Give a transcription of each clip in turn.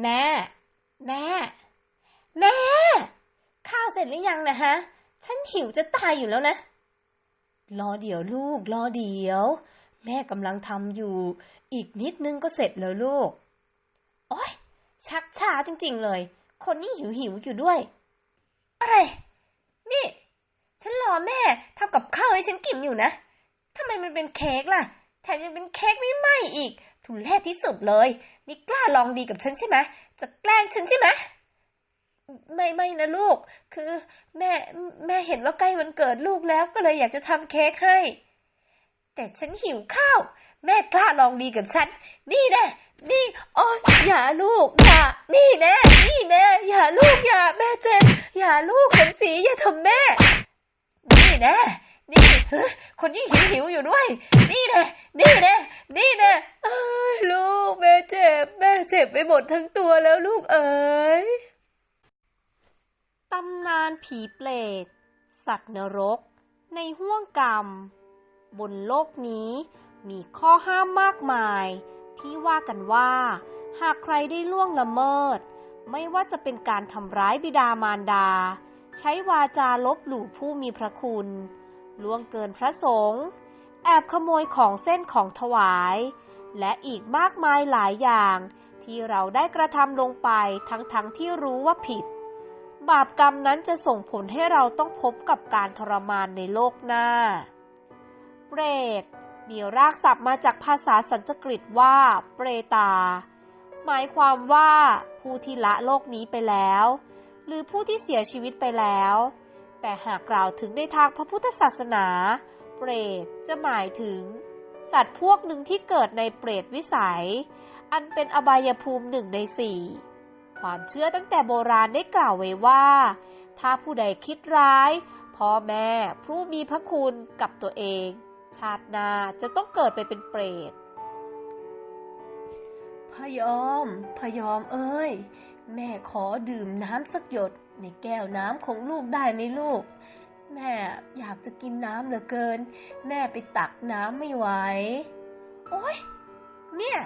แม่ แม่ แม่ ข้าวเสร็จหรือยังนะฮะ ฉันหิวจะตายอยู่แล้วนะ รอเดี๋ยวลูก รอเดี๋ยว แม่กำลังทำอยู่ อีกนิดนึงก็เสร็จแล้วลูก โอ๊ย ชักช้าจริงๆเลย คนยิ่งหิวหิวอยู่ด้วย อะไร นี่ ฉันรอแม่ทำกับข้าวให้ฉันกินอยู่นะทำไมมันเป็นเค้กล่ะ แถมยังเป็นเค้กไม่ไหม้อีก ทุเรศที่สุดเลย นี่กล้าลองดีกับฉันใช่ไหมจะแกล้งฉันใช่ไหมไม่ไม่นะลูก คือแม่แม่เห็นว่าใกล้วันเกิดลูกแล้วก็เลยอยากจะทำเค้กให้ แต่ฉันหิวข้าว แม่กล้าลองดีกับฉัน นี่แน่นี่โอ้ยอย่าลูกอย่านี่แน่นี่แน่อย่าลูกอย่าแม่เจ็บอย่าลูกสมศรีอย่าทำแม่ นี่แน่นี่คนยิ่งหิวหิวอยู่ด้วย นี่แน่นี่แน่นี่แน่เอ้ยลูกแม่เจ็บ แม่ เจ็บไปหมดทั้งตัวแล้วลูกเอ๋ยตำนานผีเปรตสัตว์นรก ในห้วงกรรม บนโลกนี้มีข้อห้ามมากมาย ที่ว่ากันว่า หากใครได้ล่วงละเมิด ไม่ว่าจะเป็นการทำร้ายบิดามารดา ใช้วาจาลบหลู่ผู้มีพระคุณล่วงเกินพระสงฆ์แอบขโมยของเส้นของถวาย และอีกมากมายหลายอย่าง ที่เราได้กระทำลงไปทั้งๆทที่รู้ว่าผิด บาปกรรมนั้นจะส่งผลให้เราต้องพบกับการทรมานในโลกหน้า เปรต มีรากศัพท์มาจากภาษาสันสกฤตว่า เปรตา หมายความว่า ผู้ที่ละโลกนี้ไปแล้ว หรือผู้ที่เสียชีวิตไปแล้ว แต่หากกล่าวถึงในทางพระพุทธศาสนา เปรตจะหมายถึง สัตว์พวกหนึ่งที่เกิดในเปรตวิสัย อันเป็นอบายภูมิหนึ่งในสี่ความเชื่อตั้งแต่โบราณได้กล่าวไว้ว่า ถ้าผู้ใดคิดร้ายพ่อแม่ผู้มีพระคุณกับตัวเอง ชาตินาจะต้องเกิดไปเป็นเปรตพยอม พยอมเอ้ย แม่ขอดื่มน้ำสักหยดในแก้วน้ำของลูกได้ไหมลูก แม่อยากจะกินน้ำเหลือเกิน แม่ไปตักน้ำไม่ไหว โอ๊ย เนี่ย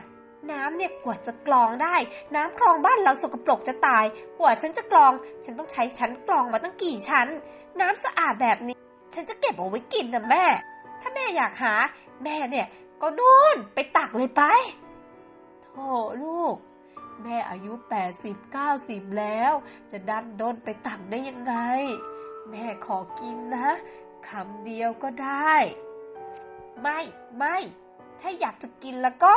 น้ำเนี่ยกว่าจะกรองได้ น้ำคลองบ้านเราสกปรกจะตาย กว่าฉันจะกรอง ฉันต้องใช้ชั้นกรองมาตั้งกี่ชั้น น้ำสะอาดแบบนี้ ฉันจะเก็บเอาไว้กินนะแม่ ถ้าแม่อยากหา แม่เนี่ย ก็นู่นไปตักเลยไปโธ่ลูกแม่อายุแปดสิบเก้าสิบแล้ว จะดันด้นไปตักได้ยังไง แม่ขอกินนะคำเดียวก็ได้ ไม่ไม่ ถ้าอยากจะกินแล้วก็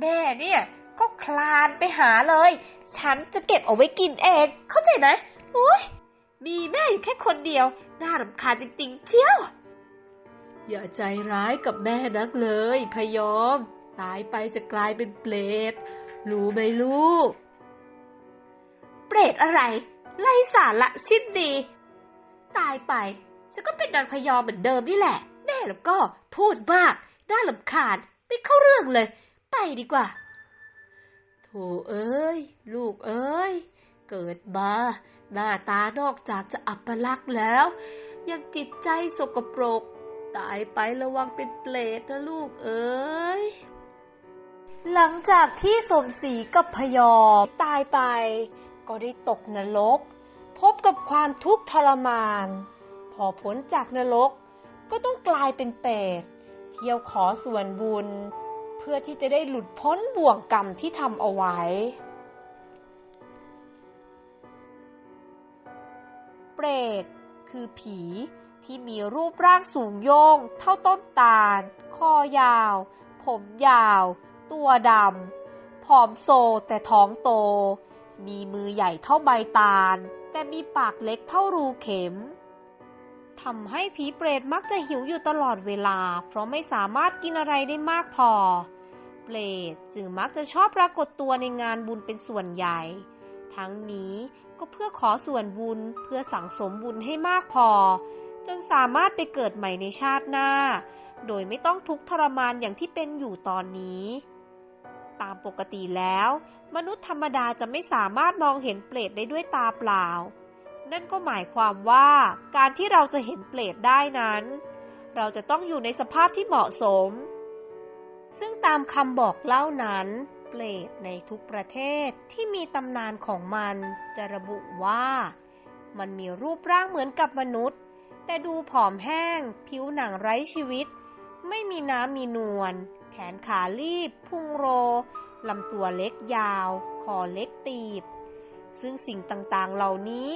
แม่เนี่ยก็คลานไปหาเลย ฉันจะเก็บเอาไว้กินเอง เข้าใจไหมโอ้ยมีแม่อยู่แค่คนเดียว น่ารำคาญจริงๆเชียว อย่าใจร้ายกับแม่นักเลยพยอม ตายไปจะกลายเป็นเปรต รู้ไหมลูก เปรตอะไรไร้สาระชิ้นดี ตายไป ฉันก็เป็นนางพยอมเหมือนเดิมนี่แหละ แม่แล้วก็พูดมากน่าลำคาญไม่เข้าเรื่องเลย ไปดีกว่าโถเอ้ย ลูกเอ้ย เกิดมา หน้าตานอกจากจะอัปลักษณ์แล้ว ยังจิตใจสกปรก ตายไประวังเป็นเปรตนะลูกเอ้ย หลังจากที่สมศรีกับพยอมตายไป ก็ได้ตกนรก พบกับความทุกข์ทรมาน พอพ้นจากนรก ก็ต้องกลายเป็นเปรตเที่ยวขอส่วนบุญ เพื่อที่จะได้หลุดพ้นบ่วงกรรมที่ทำเอาไว้เปรตคือผีที่มีรูปร่างสูงโยง เท่าต้นตาล คอยาว ผมยาว ตัวดำผอมโซแต่ท้องโต มีมือใหญ่เท่าใบตาล แต่มีปากเล็กเท่ารูเข็มทำให้ผีเปรตมักจะหิวอยู่ตลอดเวลา เพราะไม่สามารถกินอะไรได้มากพอ เปรตจึงมักจะชอบปรากฏตัวในงานบุญเป็นส่วนใหญ่ ทั้งนี้ก็เพื่อขอส่วนบุญเพื่อสั่งสมบุญให้มากพอ จนสามารถไปเกิดใหม่ในชาติหน้า โดยไม่ต้องทุกข์ทรมานอย่างที่เป็นอยู่ตอนนี้ ตามปกติแล้ว มนุษย์ธรรมดาจะไม่สามารถมองเห็นเปรตได้ด้วยตาเปล่า นั่นก็หมายความว่าการที่เราจะเห็นเปรตได้นั้น เราจะต้องอยู่ในสภาพที่เหมาะสม ซึ่งตามคำบอกเล่านั้น เปรตในทุกประเทศที่มีตำนานของมันจะระบุว่า มันมีรูปร่างเหมือนกับมนุษย์ แต่ดูผอมแห้ง ผิวหนังไร้ชีวิต ไม่มีน้ำมีนวล แขนขาลีบ พุงโร ลำตัวเล็กยาว คอเล็กตีบ ซึ่งสิ่งต่างๆเหล่านี้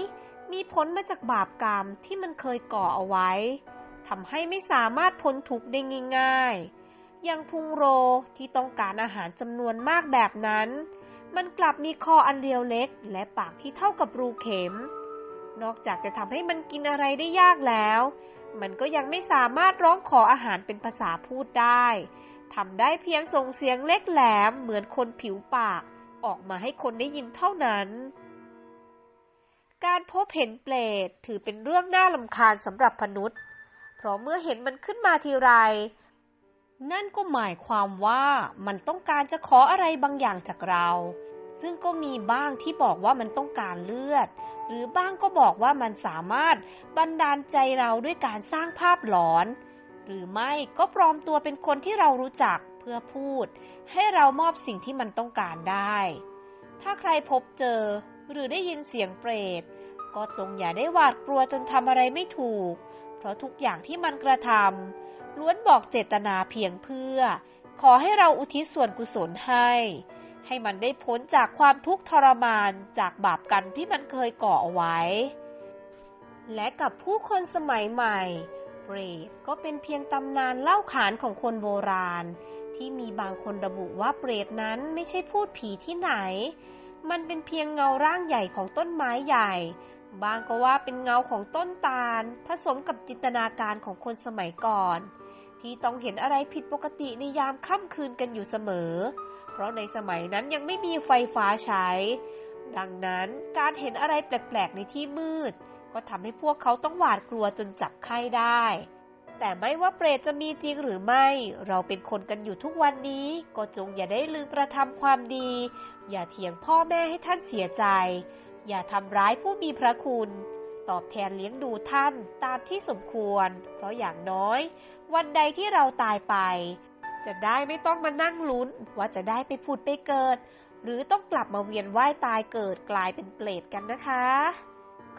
มีผลมาจากบาปกรรมที่มันเคยก่อเอาไว้ทำให้ไม่สามารถพ้นทุกข์ได้ง่ายๆ อย่างพุงโรที่ต้องการอาหารจำนวนมากแบบนั้น มันกลับมีคออันเดียวเล็ก และปากที่เท่ากับรูเข็ม นอกจากจะทำให้มันกินอะไรได้ยากแล้ว มันก็ยังไม่สามารถร้องขออาหารเป็นภาษาพูดได้ ทำได้เพียงส่งเสียงเล็กแหลมเหมือนคนผิวปาก ออกมาให้คนได้ยินเท่านั้น การพบเห็นเปรตถือเป็นเรื่องน่าลำคาญสำหรับมนุษย์ เพราะเมื่อเห็นมันขึ้นมาทีไร นั่นก็หมายความว่ามันต้องการจะขออะไรบางอย่างจากเรา ซึ่งก็มีบ้างที่บอกว่ามันต้องการเลือด หรือบ้างก็บอกว่ามันสามารถบันดาลใจเราด้วยการสร้างภาพหลอน หรือไม่ก็ปลอมตัวเป็นคนที่เรารู้จักเพื่อพูด ให้เรามอบสิ่งที่มันต้องการได้ ถ้าใครพบเจอหรือได้ยินเสียงเปรต ก็จงอย่าได้หวาดกลัวจนทำอะไรไม่ถูก เพราะทุกอย่างที่มันกระทำล้วนบอกเจตนาเพียงเพื่อ ขอให้เราอุทิศส่วนกุศลให้ ให้มันได้พ้นจากความทุกข์ทรมานจากบาปกรรมที่มันเคยก่อเอาไว้ และกับผู้คนสมัยใหม่ เรตก็เป็นเพียงตำนานเล่าขานของคนโบราณ ที่มีบางคนระบุว่าเปรตนั้นไม่ใช่พูดผีที่ไหน มันเป็นเพียงเงาร่างใหญ่ของต้นไม้ใหญ่ บางก็ว่าเป็นเงาของต้นตาล ผสมกับจินตนาการของคนสมัยก่อน ที่ต้องเห็นอะไรผิดปกติในยามค่ำคืนกันอยู่เสมอ เพราะในสมัยนั้นยังไม่มีไฟฟ้าใช้ ดังนั้นการเห็นอะไรแปลกๆในที่มืด ก็ทำให้พวกเขาต้องหวาดกลัวจนจับไข้ได้ แต่ไม่ว่าเปรตจะมีจริงหรือไม่ เราเป็นคนกันอยู่ทุกวันนี้ ก็จงอย่าได้ลืมกระทำความดี อย่าเถียงพ่อแม่ให้ท่านเสียใจ อย่าทำร้ายผู้มีพระคุณตอบแทนเลี้ยงดูท่านตามที่สมควร เพราะอย่างน้อย วันใดที่เราตายไป จะได้ไม่ต้องมานั่งลุ้น ว่าจะได้ไปผุดไปเกิด หรือต้องกลับมาเวียนว่ายตายเกิดกลายเป็นเปรตกันนะคะ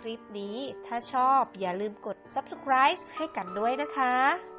ลิปนี้ ถ้าชอบอย่าลืมกด subscribe ให้กันด้วยนะคะ